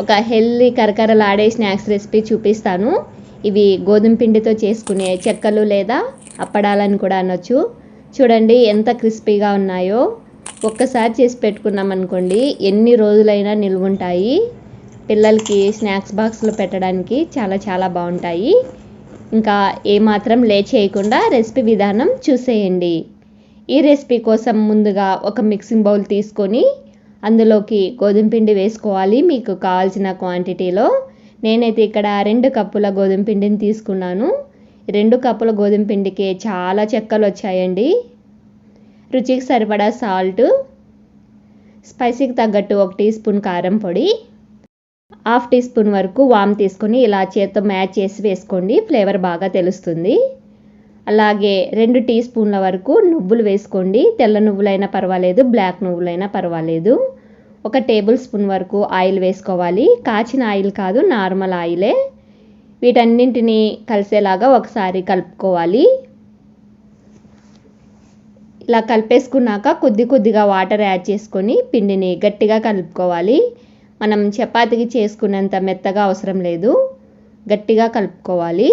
ఒక హెల్దీ కరకరలాడే snacks recipe చూపిస్తాను. ఇవి గోధుమ పిండితో చేసుకునే చెక్కలు లేదా అప్పడాలని కూడా అనొచ్చు. చూడండి ఎంత క్రిస్పీగా ఉన్నాయో. ఒక్కసారి చేసి పెట్టుకున్నాం అనుకోండి ఎన్ని రోజులైనా నిల్వుంటాయి పిల్లలకి స్నాక్స్ బాక్స్లో పెట్టడానికి చాలా చాలా బాగుంటాయి. ఇంకా ఏమాత్రం లే చేయకుండా రెసిపీ విధానం చూసేయండి. ఈ రెసిపీ కోసం ముందుగా ఒక మిక్సింగ్ బౌల్ తీసుకొని అందులోకి గోధుమ పిండి వేసుకోవాలి మీకు కావాల్సిన క్వాంటిటీలో. నేనైతే ఇక్కడ రెండు కప్పుల గోధుమ పిండిని తీసుకున్నాను. రెండు కప్పుల గోధుమ పిండికి చాలా చెక్కలు వచ్చాయండి. రుచికి సరిపడా సాల్ట్ స్పైసీకి తగ్గట్టు ఒక టీ స్పూన్ కారం పొడి హాఫ్ టీ స్పూన్ వరకు వామ్ తీసుకొని ఇలా చేత్తో మ్యాచ్ చేసి వేసుకోండి. ఫ్లేవర్ బాగా తెలుస్తుంది. అలాగే రెండు టీ స్పూన్ల వరకు నువ్వులు వేసుకోండి. తెల్ల నువ్వులైనా పర్వాలేదు బ్లాక్ నువ్వులైనా పర్వాలేదు. ఒక టేబుల్ స్పూన్ వరకు ఆయిల్ వేసుకోవాలి. కాచిన ఆయిల్ కాదు నార్మల్ ఆయిలే. వీటన్నింటినీ కలిసేలాగా ఒకసారి కలుపుకోవాలి. ఇలా కలిపేసుకున్నాక కొద్ది కొద్దిగా వాటర్ యాడ్ చేసుకొని పిండిని గట్టిగా కలుపుకోవాలి. మనం చపాతీకి చేసుకున్నంత మెత్తగా అవసరం లేదు. గట్టిగా కలుపుకోవాలి.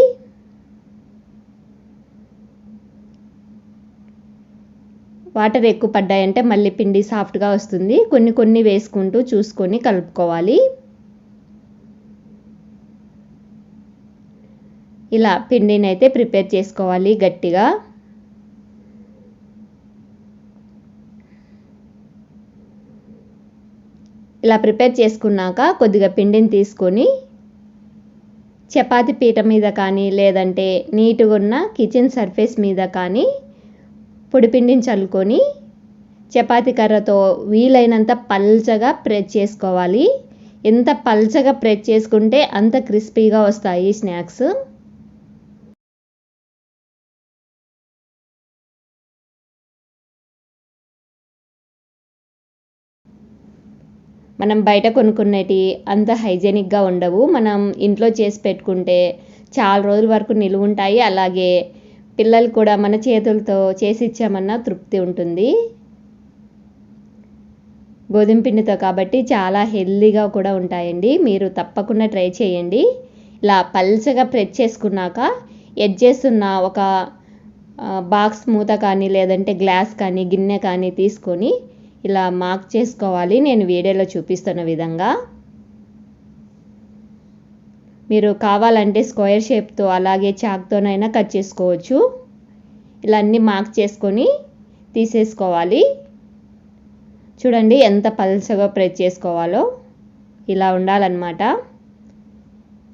వాటర్ ఎక్కువ పడ్డాయంటే మళ్ళీ పిండి సాఫ్ట్గా వస్తుంది. కొన్ని కొన్ని వేసుకుంటూ చూసుకొని కలుపుకోవాలి. ఇలా పిండిని అయితే ప్రిపేర్ చేసుకోవాలి గట్టిగా. ఇలా ప్రిపేర్ చేసుకున్నాక కొద్దిగా పిండిని తీసుకొని చపాతి పీట మీద కానీ లేదంటే నీట్గా ఉన్న కిచెన్ సర్ఫేస్ మీద కానీ పొడిపిండిని చల్లుకొని చపాతి కర్రతో వీలైనంత పల్చగా ప్రెస్ చేసుకోవాలి. ఎంత పల్చగా ప్రెస్ చేసుకుంటే అంత క్రిస్పీగా వస్తాయి స్నాక్స్. మనం బయట కొనుక్కునేటి అంత హైజెనిక్గా ఉండవు. మనం ఇంట్లో చేసి పెట్టుకుంటే చాలా రోజుల వరకు నిలువ ఉంటాయి. అలాగే పిల్లలు కూడా మన చేతులతో చేసిచ్చామన్న తృప్తి ఉంటుంది. గోధుమ పిండితో కాబట్టి చాలా హెల్దీగా కూడా ఉంటాయండి. మీరు తప్పకుండా ట్రై చేయండి. ఇలా పల్చగా ప్రెస్ చేసుకున్నాక ఎడ్జెస్ ఉన్న ఒక బాక్స్ మూత కానీ లేదంటే గ్లాస్ కానీ గిన్నె కానీ తీసుకొని ఇలా మార్క్ చేసుకోవాలి. నేను వీడియోలో చూపిస్తున్న విధంగా. మీరు కావాలంటే స్క్వేర్ షేప్తో అలాగే చాక్తోనైనా కట్ చేసుకోవచ్చు. ఇలా అన్నీ మార్క్ చేసుకొని తీసేసుకోవాలి. చూడండి ఎంత పల్చగా ప్రెస్ చేసుకోవాలో. ఇలా ఉండాలన్నమాట.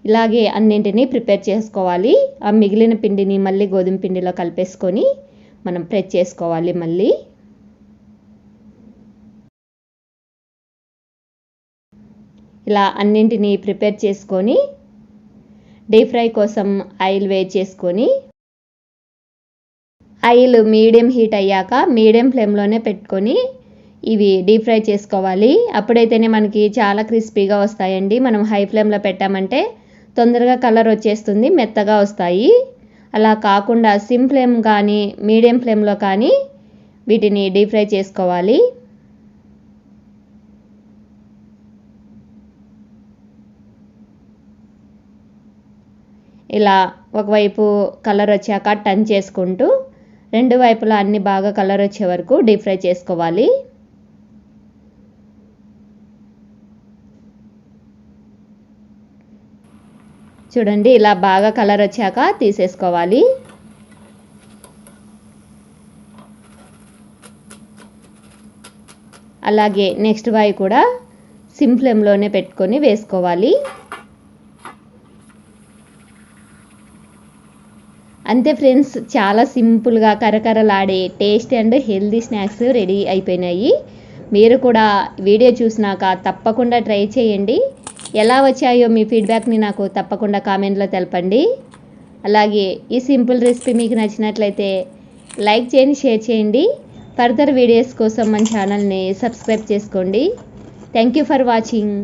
ఇలాగే అన్నింటినీ ప్రిపేర్ చేసుకోవాలి. ఆ మిగిలిన పిండిని మళ్ళీ గోధుమ పిండిలో కలిపేసుకొని మనం ప్రెస్ చేసుకోవాలి మళ్ళీ. ఇలా అన్నింటినీ ప్రిపేర్ చేసుకొని డీప్ ఫ్రై కోసం ఆయిల్ వేడి చేసుకొని ఆయిల్ మీడియం హీట్ అయ్యాక మీడియం ఫ్లేమ్లోనే పెట్టుకొని ఇవి డీప్ ఫ్రై చేసుకోవాలి. అప్పుడైతేనే మనకి చాలా క్రిస్పీగా వస్తాయండి. మనం హై ఫ్లేమ్లో పెట్టామంటే తొందరగా కలర్ వచ్చేస్తుంది మెత్తగా వస్తాయి. అలా కాకుండా సిమ్ ఫ్లేమ్ కానీ మీడియం ఫ్లేమ్లో కానీ వీటిని డీప్ ఫ్రై చేసుకోవాలి. ఇలా ఒకవైపు కలర్ వచ్చాక టర్న్ చేసుకుంటూ రెండు వైపులా అన్ని బాగా కలర్ వచ్చే వరకు డీప్ ఫ్రై చేసుకోవాలి. చూడండి ఇలా బాగా కలర్ వచ్చాక తీసేసుకోవాలి. అలాగే నెక్స్ట్ వాయి కూడా సిమ్ ఫ్లేమ్లోనే పెట్టుకొని వేసుకోవాలి. అంతే ఫ్రెండ్స్ చాలా సింపుల్గా కరకరలాడే taste and healthy snacks ready అయిపోయినాయి. మీరు కూడా వీడియో చూసినాక తప్పకుండా ట్రై చేయండి. ఎలా వచ్చాయో మీ ఫీడ్బ్యాక్ని నాకు తప్పకుండా కామెంట్లో తెలపండి. అలాగే ఈ సింపుల్ రెసిపీ మీకు నచ్చినట్లయితే లైక్ చేయండి షేర్ చేయండి. ఫర్దర్ వీడియోస్ కోసం మన ఛానల్ని సబ్స్క్రైబ్ చేసుకోండి. Thank you for watching.